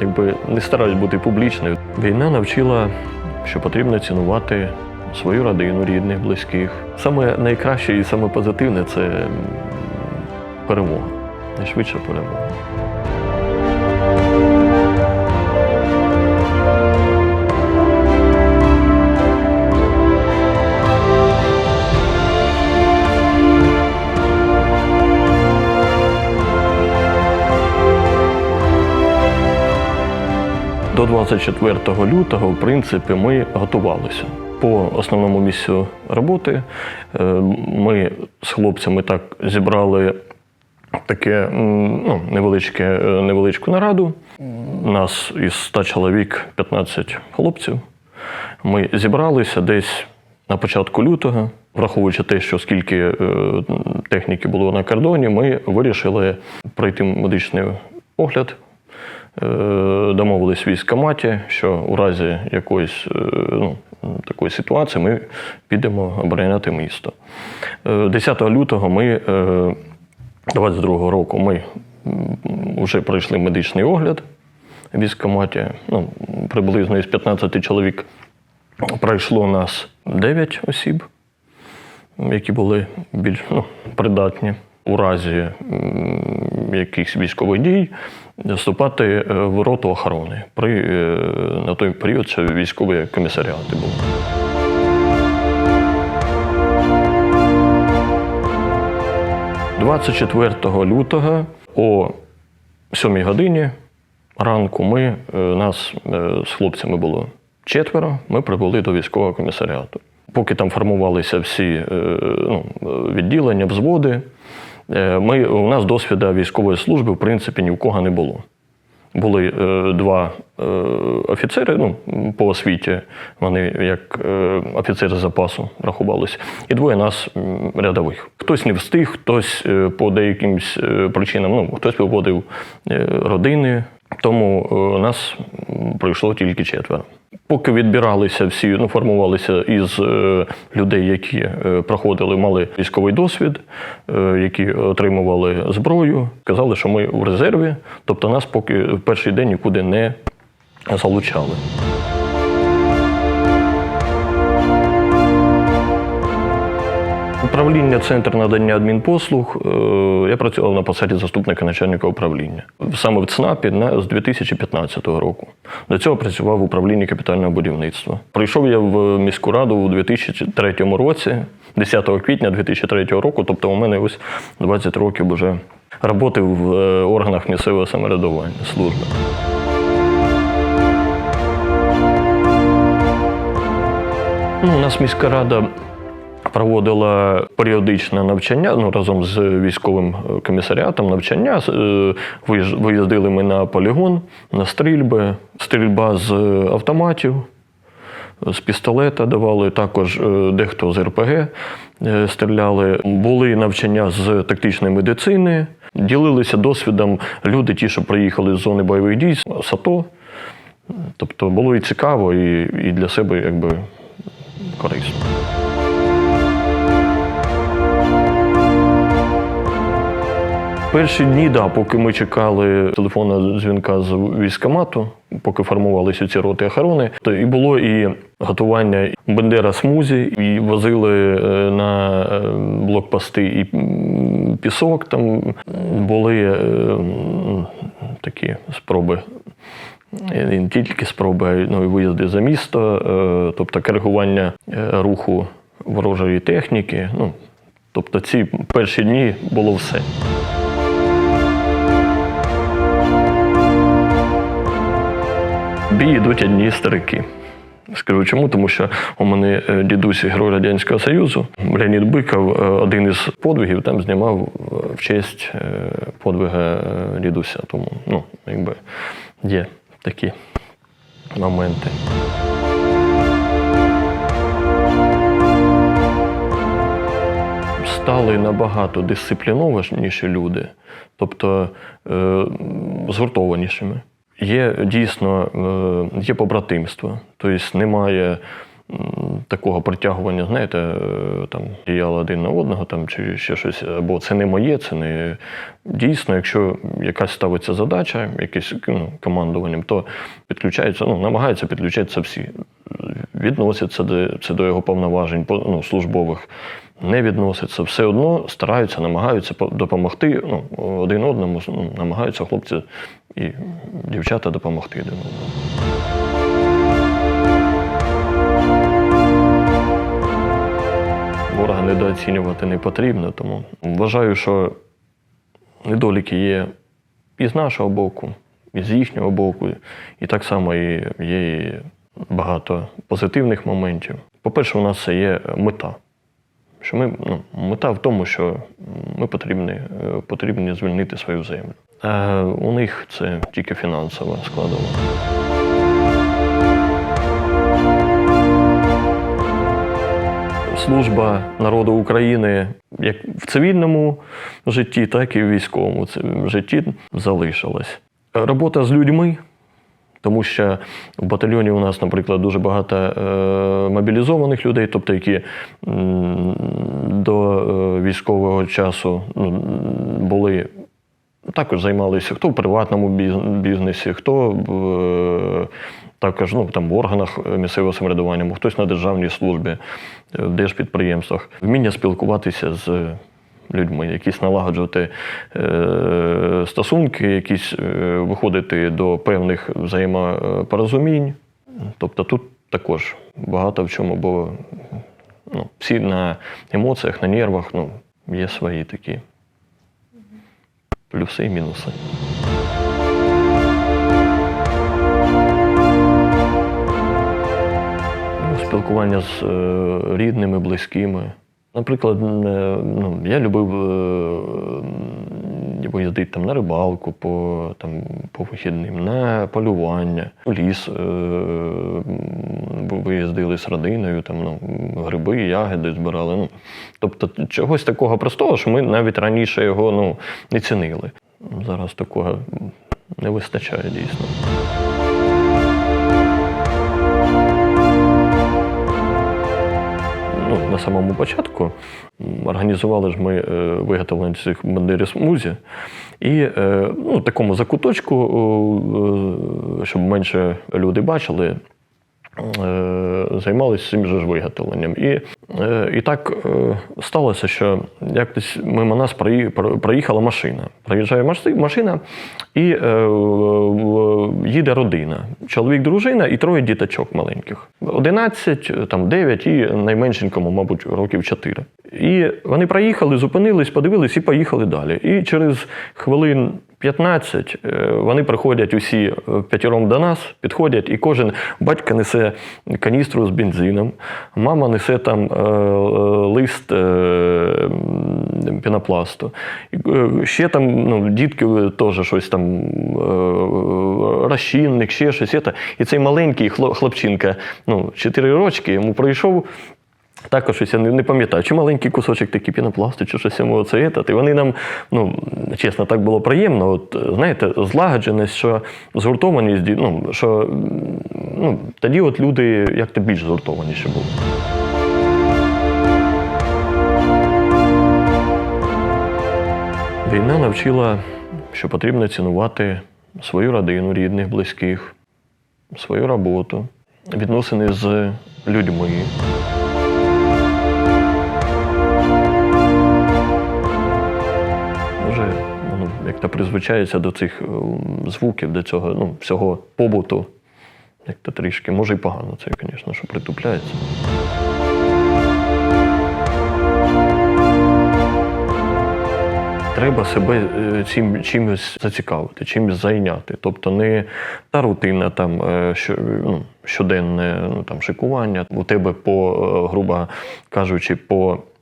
якби не стараюсь бути публічною. Війна навчила, що потрібно цінувати свою родину, рідних, близьких. Саме найкраще і саме позитивне це перемога. Найшвидша перемога. До 24 лютого, в принципі, ми готувалися. По основному місцю роботи е, ми з хлопцями так зібрали таке ну, невеличке, е, невеличку нараду. Нас із 100 чоловік 15 хлопців. Ми зібралися десь на початку лютого, враховуючи те, що скільки е, техніки було на кордоні, ми вирішили пройти медичний огляд. Е, Домовились в військкоматі, що у разі якоїсь е, ну, такої ситуації ми підемо обороняти місто. Е, 10 лютого ми, 22 року, ми вже пройшли медичний огляд в військкоматі. Ну, приблизно із 15 чоловік пройшло нас 9 осіб, які були більш ну, придатні у разі якихось військових дій вступати е, в роту охорони. При, е, на той період це військові комісаріати були. – 24 лютого о 7 годині ранку ми, е, нас з хлопцями було четверо, ми прибули до військового комісаріату. Поки там формувалися всі ну, відділення, взводи, ми, у нас досвіду військової служби, в принципі, ні в кого не було. Були е, два е, офіцери ну, по освіті, вони як е, офіцери запасу рахувалися, і двоє нас рядових. Хтось не встиг, хтось е, по деяким е, причинам, ну, хтось виводив е, родини, тому е, нас пройшло тільки четверо. Поки відбиралися всі, ну, формувалися із е, людей, які е, проходили, мали військовий досвід, які отримували зброю, казали, що ми в резерві, тобто нас поки в перший день нікуди не залучали. Управління Центр надання адмінпослуг. е, Я працював на посаді заступника начальника управління. Саме в ЦНАПі з 2015 року. До цього працював в управлінні капітального будівництва. Прийшов я в міську раду у 2003 році, 10 квітня 2003 року, тобто у мене ось 20 років вже роботи в е, органах місцевого самоврядування служби. Ну, у нас міська рада проводила періодичне навчання ну, разом з військовим е, комісаріатом навчання. Е, Виїздили ми на полігон, на стрільби, стрільба з е, автоматів, з пістолета давали, також дехто з РПГ стріляли. Були навчання з тактичної медицини, ділилися досвідом люди, ті, що приїхали з зони бойових дій, з АТО. Тобто було і цікаво, і, і для себе якби корисно. Перші дні, да, поки ми чекали телефонного дзвінка з військкомату, поки формувалися ці роти охорони, то і було і готування Бендера смузі, і возили е, на е, блокпости і пісок. Там були е, такі спроби. Не тільки спроби, ну, і виїзди за місто, тобто коригування руху ворожої техніки. Ну, тобто ці перші дні було все. Бій йдуть одні старики. Скажу чому, тому що у мене е, дідусь герой Радянського Союзу. Леонід Биков, е, один із подвигів, там знімав е, в честь подвига дідуся. Тому ну, якби є такі моменти. Стали набагато дисциплінованіші люди, тобто згуртованішими. Є дійсно е, є побратимство, тобто немає такого притягування, знаєте, е, там діяло один на одного, там чи ще щось, або це не моє, це не дійсно, якщо якась ставиться задача, якесь ну, командуванням, то підключаються, ну, намагаються підключатися всі. Відносяться до, це до його повноважень по- ну, службових, не відносяться. Все одно стараються, намагаються допомогти ну, один одному, ну, намагаються хлопці і дівчата допомогти один одному. Ворога недооцінювати не потрібно, тому вважаю, що недоліки є і з нашого боку, і з їхнього боку, і так само є багато позитивних моментів. По-перше, у нас це є мета. Що ми, ну, мета в тому, що ми потрібні, е, потрібні звільнити свою землю. А у них це тільки фінансова складова. служба народу України як в цивільному житті, так і в військовому житті залишилась. Робота з людьми, тому що в батальйоні у нас, наприклад, дуже багато е, мобілізованих людей, тобто які до е, військового часу ну, були також займалися хто в приватному бізнесі, хто в, е, також ну, там, в органах місцевого самоврядування, хтось на державній службі, е, в держпідприємствах. Вміння спілкуватися з людьми, якісь налагоджувати е, стосунки, якісь е, виходити до певних взаємопорозумінь. Тобто тут також багато в чому, бо ну, всі на емоціях, на нервах ну, є свої такі плюси і мінуси. Ну, Спілкування з е, рідними, близькими. Наприклад, е, ну, я любив е, виїздити там, на рибалку по, там, по вихідним, на полювання, в ліс е, виїздили з родиною, там, ну, гриби, ягоди збирали. Ну, тобто чогось такого простого, що ми навіть раніше його ну, не цінили. Зараз такого не вистачає дійсно. На самому початку організували ж ми е, виготовлення цих бандери смузі. І е, ну, такому закуточку, е, щоб менше люди бачили, займалися цим же ж виготовленням. І, е, і так е, сталося, що якось мимо нас проїхала машина. Проїжджає машина, і е, їде родина. Чоловік, дружина і троє діточок маленьких. 11, там 9 і найменшенькому, мабуть, років 4. І вони проїхали, зупинились, подивились і поїхали далі. І через хвилин 15 е, вони приходять усі е, п'ятіром до нас, підходять, і кожен батько несе каністру з бензином, мама несе там е, лист пінопласту. Ще там ну, дітки теж щось там розчинник, ще щось. І цей маленький хло- хлопчинка, ну, 4 рочки, йому прийшов. Також щось я не, пам'ятаю, чи маленький кусочок такий пінопласту, чи щось йому це. І вони нам, ну чесно, так було приємно. От знаєте, злагодженість, що згуртованість, ну, що ну, тоді от люди як-то більш згуртованіші були. Війна навчила, що потрібно цінувати свою родину, рідних, близьких, свою роботу, відносини з людьми. Як то призвичається до цих ем, звуків, до цього ну, всього побуту. Як то трішки, може і погано це, звісно, що притупляється. Треба себе е, цим чимось зацікавити, чимось зайняти. Тобто не та рутина, там, е, що, ну, щоденне ну, там, шикування. У тебе по, е, грубо кажучи, по е,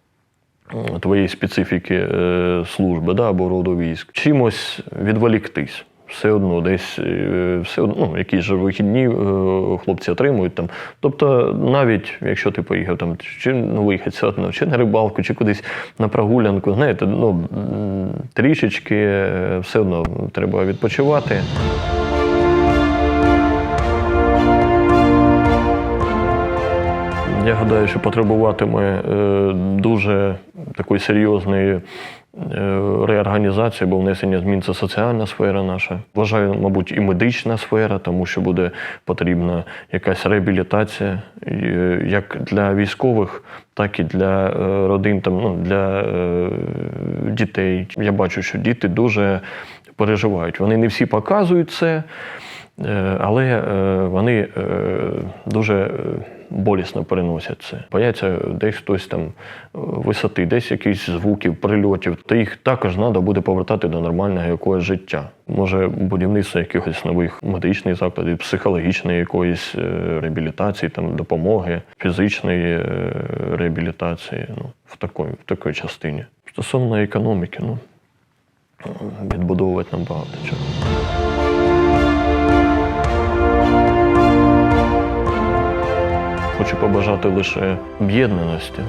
твоєї специфіки е, служби да, або роду військ, чимось відволіктись. Все одно десь е, все одно, ну, якісь же вихідні е, хлопці отримують там. Тобто, навіть якщо ти поїхав там, чи ну, виїхати все одно, чи на рибалку, чи кудись на прогулянку, знаєте, ну трішечки все одно треба відпочивати. Я гадаю, що потребуватиме е, дуже такої серйозної е, реорганізації, бо внесення змін це соціальна сфера наша. Вважаю, мабуть, і медична сфера, тому що буде потрібна якась реабілітація е, як для військових, так і для родин, там, ну, для дітей. Я бачу, що діти дуже переживають. Вони не всі показують це. Е, Але е, вони е, дуже болісно переносять це. Бояться десь хтось там висоти, десь якісь звуків, прильотів. Та їх також треба буде повертати до нормального якогось життя. Може, будівництво якихось нових медичних закладів, психологічної якоїсь реабілітації, там допомоги, фізичної реабілітації. Ну, в такої, в такої частині. Стосовно економіки, ну відбудовувати нам багато чого. Хочу побажати лише об'єднаності,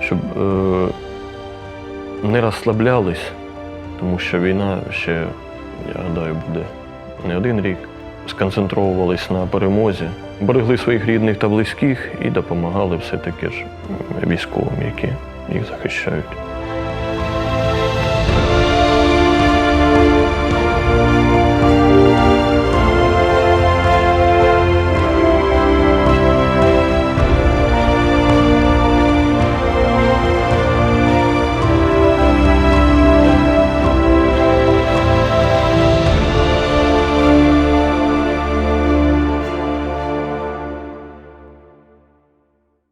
щоб е, не розслаблялись, тому що війна ще, я гадаю, буде не один рік. Сконцентровувались на перемозі, берегли своїх рідних та близьких і допомагали все-таки ж військовим, які їх захищають.